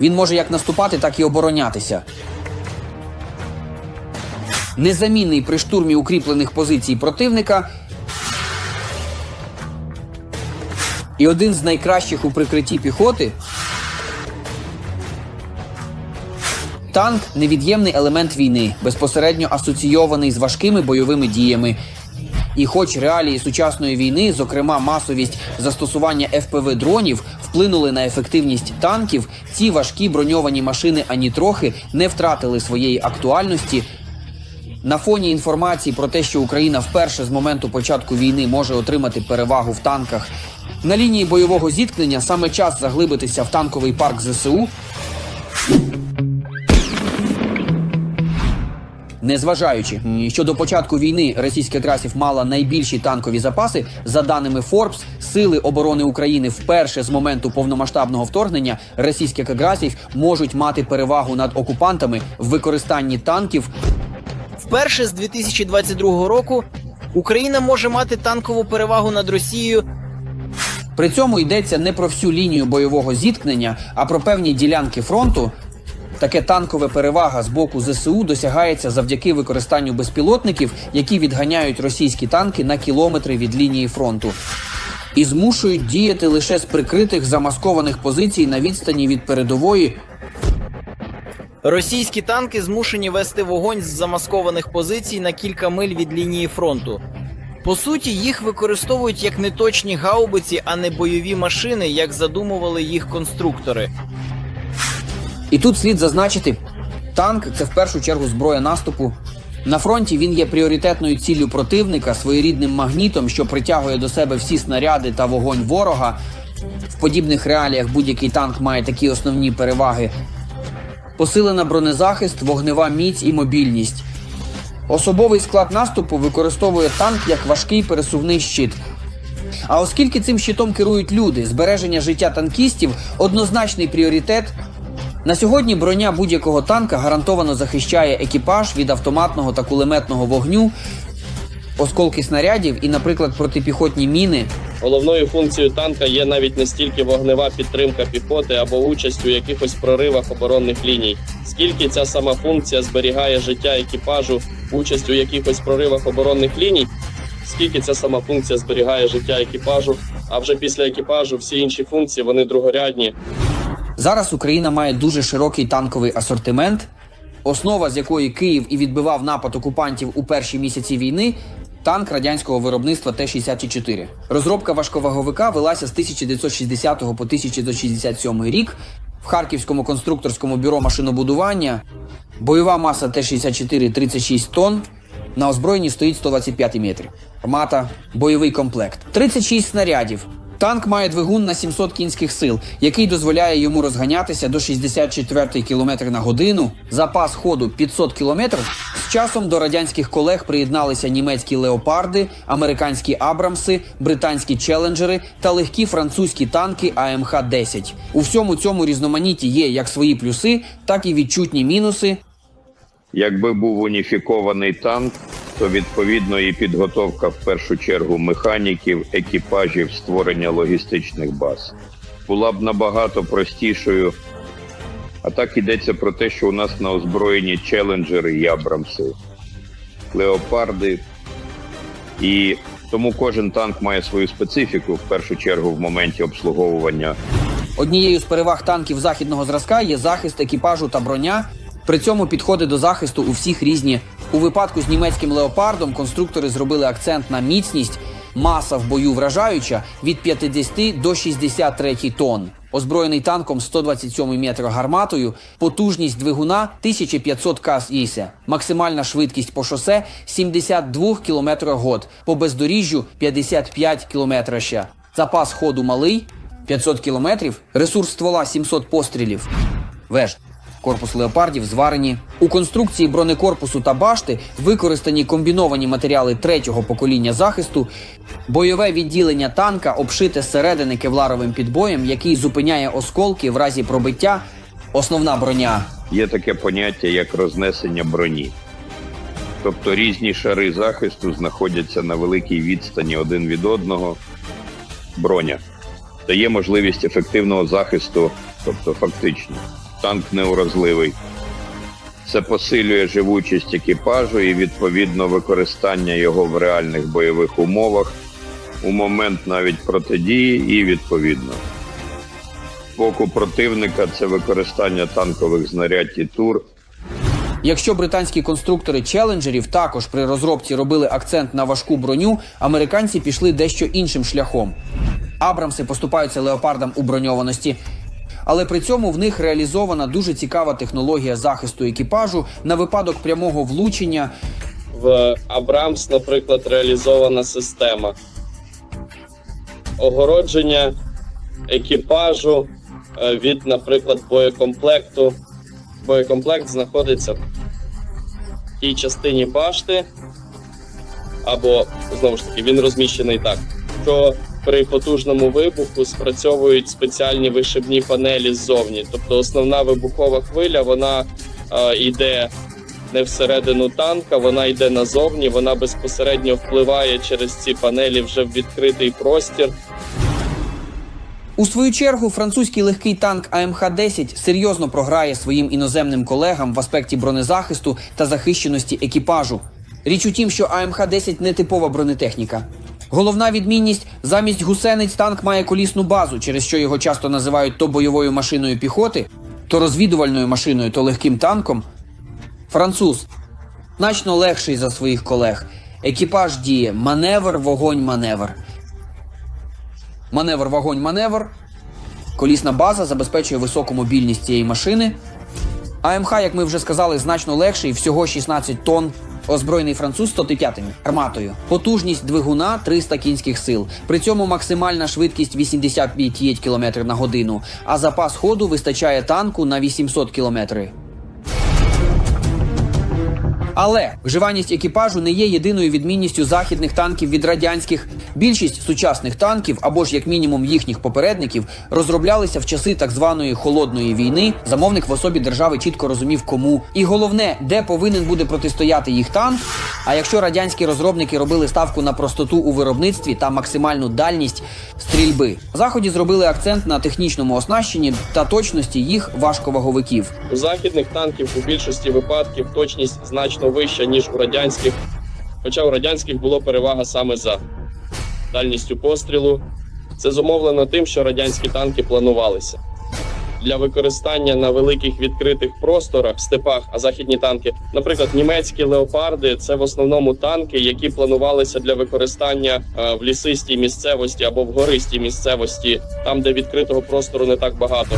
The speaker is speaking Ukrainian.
Він може як наступати, так і оборонятися. Незамінний при штурмі укріплених позицій противника і один з найкращих у прикритті піхоти. Танк невід'ємний елемент війни, безпосередньо асоційований з важкими бойовими діями. І хоч реалії сучасної війни, зокрема масовість застосування ФПВ дронів, вплинули на ефективність танків, ці важкі броньовані машини ані трохи не втратили своєї актуальності. На фоні інформації про те, що Україна вперше з моменту початку війни може отримати перевагу в танках, на лінії бойового зіткнення саме час заглибитися в танковий парк ЗСУ. Незважаючи, що до початку війни російська трасів мала найбільші танкові запаси, за даними Forbes, сили оборони України вперше з моменту повномасштабного вторгнення російських каграсів можуть мати перевагу над окупантами в використанні танків Вперше з 2022 року Україна може мати танкову перевагу над Росією При цьому йдеться не про всю лінію бойового зіткнення, а про певні ділянки фронту. Таке танкове перевага з боку ЗСУ досягається завдяки використанню безпілотників, які відганяють російські танки на кілометри від лінії фронту. І змушують діяти лише з прикритих замаскованих позицій на відстані від передової Російські танки змушені вести вогонь з замаскованих позицій на кілька миль від лінії фронту. По суті, їх використовують як неточні гаубиці, а не бойові машини, як задумували їх конструктори. І тут слід зазначити, танк це в першу чергу зброя наступу. На фронті він є пріоритетною ціллю противника, своєрідним магнітом, що притягує до себе всі снаряди та вогонь ворога. В подібних реаліях будь-який танк має такі основні переваги: посилена бронезахист, вогнева міць і мобільність. Особовий склад наступу використовує танк як важкий пересувний щит. А оскільки цим щитом керують люди, збереження життя танкістів однозначний пріоритет на сьогодні броня будь-якого танка гарантовано захищає екіпаж від автоматного та кулеметного вогню, осколки снарядів і, наприклад, протипіхотні міни. Головною функцією танка є навіть не стільки вогнева підтримка піхоти або участь у якихось проривах оборонних ліній, скільки ця сама функція зберігає життя екіпажу, участь у якихось проривах оборонних ліній, скільки ця сама функція зберігає життя екіпажу. А вже після екіпажу всі інші функції вони другорядні. Зараз Україна має дуже широкий танковий асортимент, основа з якої Київ і відбивав напад окупантів у перші місяці війни. Танк радянського виробництва Т-64. Розробка важковаговика велася з 1960 по 1967 рік в Харківському конструкторському бюро машинобудування. Бойова маса Т-64 36 тонн. На озброєнні стоїть 125 метрів. Армата, бойовий комплект. 36 снарядів. Танк має двигун на 700 кінських сил, який дозволяє йому розганятися до 64 км на годину. Запас ходу 500 км. З часом до радянських колег приєдналися німецькі леопарди, американські Абрамси, британські челенджери та легкі французькі танки АМХ-10. У всьому цьому різноманітті є як свої плюси, так і відчутні мінуси. Якби був уніфікований танк, то відповідно і підготовка в першу чергу механіків, екіпажів, створення логістичних баз була б набагато простішою. А так йдеться про те, що у нас на озброєнні челенджери і абрамси, леопарди. І тому кожен танк має свою специфіку в першу чергу в моменті обслуговування Однією з переваг танків західного зразка є захист екіпажу та броня. При цьому підходи до захисту у всіх різні. У випадку з німецьким леопардом конструктори зробили акцент на міцність. Маса в бою вражаюча від 50 до 63 тонн. Озброєний танком 127 метр гарматою, потужність двигуна 1500 каз іся, максимальна швидкість по шосе 72 км год, по бездоріжжю 55 км ще. Запас ходу малий 500 км, ресурс ствола 700 пострілів. Веж. Корпус леопардів зварені. У конструкції бронекорпусу та башти використані комбіновані матеріали третього покоління захисту. Бойове відділення танка обшите зсередини кевларовим підбоєм, який зупиняє осколки в разі пробиття. Основна броня є таке поняття як рознесення броні. Тобто різні шари захисту знаходяться на великій відстані один від одного. Броня дає можливість ефективного захисту, тобто фактично, танк неуразливий. Це посилює живучість екіпажу і відповідно використання його в реальних бойових умовах у момент навіть протидії і відповідно. З боку противника це використання танкових знарядь і тур Якщо британські конструктори челенджерів також при розробці робили акцент на важку броню, американці пішли дещо іншим шляхом. Абрамси поступаються леопардам у броньованості, але при цьому в них реалізована дуже цікава технологія захисту екіпажу на випадок прямого влучення. В Абрамс, наприклад, реалізована система огородження екіпажу е, від, наприклад, боєкомплекту. Боєкомплект знаходиться в тій частині башти, або знову ж таки він розміщений так, що при потужному вибуху спрацьовують спеціальні вишибні панелі ззовні. Тобто основна вибухова хвиля вона е, йде не всередину танка, вона йде назовні, вона безпосередньо впливає через ці панелі вже в відкритий простір. У свою чергу французький легкий танк АМХ-10 серйозно програє своїм іноземним колегам в аспекті бронезахисту та захищеності екіпажу. Річ у тім, що АМХ-10 не типова бронетехніка. Головна відмінність замість гусениць танк має колісну базу, через що його часто називають то бойовою машиною піхоти, то розвідувальною машиною, то легким танком. Француз значно легший за своїх колег. Екіпаж діє маневр, вогонь, маневр. Маневр, вогонь, маневр. Колісна база забезпечує високу мобільність цієї машини. АМХ, як ми вже сказали, значно легший, всього 16 тонн. Озброєний француз 105 арматою. Потужність двигуна 300 кінських сил. При цьому максимальна швидкість 85 км на годину, а запас ходу вистачає танку на 800 км. Але вживаність екіпажу не є єдиною відмінністю західних танків від радянських. Більшість сучасних танків, або ж як мінімум їхніх попередників, розроблялися в часи так званої холодної війни. Замовник в особі держави чітко розумів, кому і головне, де повинен буде протистояти їх танк. А якщо радянські розробники робили ставку на простоту у виробництві та максимальну дальність стрільби, заході зробили акцент на технічному оснащенні та точності їх важковаговиків. У західних танків у більшості випадків точність значно вища, ніж у радянських, хоча у радянських було перевага саме за дальністю пострілу. Це зумовлено тим, що радянські танки планувалися для використання на великих відкритих просторах степах, а західні танки, наприклад, німецькі леопарди, це в основному танки, які планувалися для використання е, в лісистій місцевості або в гористій місцевості, там де відкритого простору не так багато.